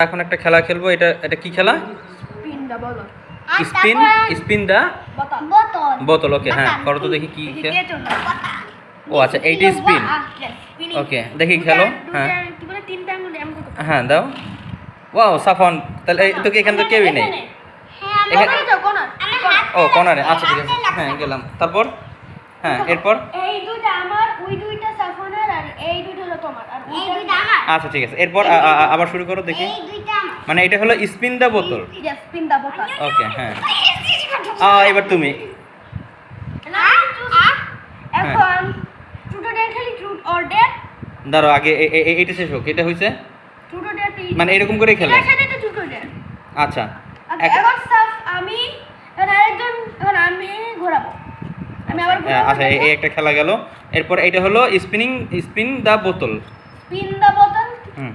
এখন একটা খেলা খেলব এটা এটা কি খেলা? Spin the spin the? বোতল। ওকে হ্যাঁ করো তো দেখি কি ও আচ্ছা এইটা স্পিন ওকে দেখি খেলো হ্যাঁ। কি বলে তিনটা আঙ্গুল এমন করতে হ্যাঁ দাও। ওয়াও সাফন তাহলে এই তোকে এখানে তো কেউই নেই। হ্যাঁ কোনারে ও কর্নারে আচ্ছা ঠিক আছে। হ্যাঁ গেলাম। তারপর? হ্যাঁ এরপর এই দুইটা আমার ওই দুইটা সাফনের আর এই দুইটা হলো তোমার। আর এই দুইটা আচ্ছা ঠিক আছে। এরপর আবার শুরু করো দেখি। এই দুইটা আমার। মানে এটা হলো স্পিন দা বোতল। স্পিন দা বোতল। ওকে হ্যাঁ। এবার তুমি। এখন ডেয়ার দাঁড়াও আগে এ- এ- এ- এইটা শেষ হোক। এটা হয়েছে মানে এরকম করেই খেলে? আচ্ছা। আচ্ছা, আমি আরেকজন আমি ঘোরাবো। আমি আবার আচ্ছা এই এই একটা খেলা গেল। এরপর এটা হলো স্পিনিং স্পিন দা বোতল। স্পিন দা বোতল হুম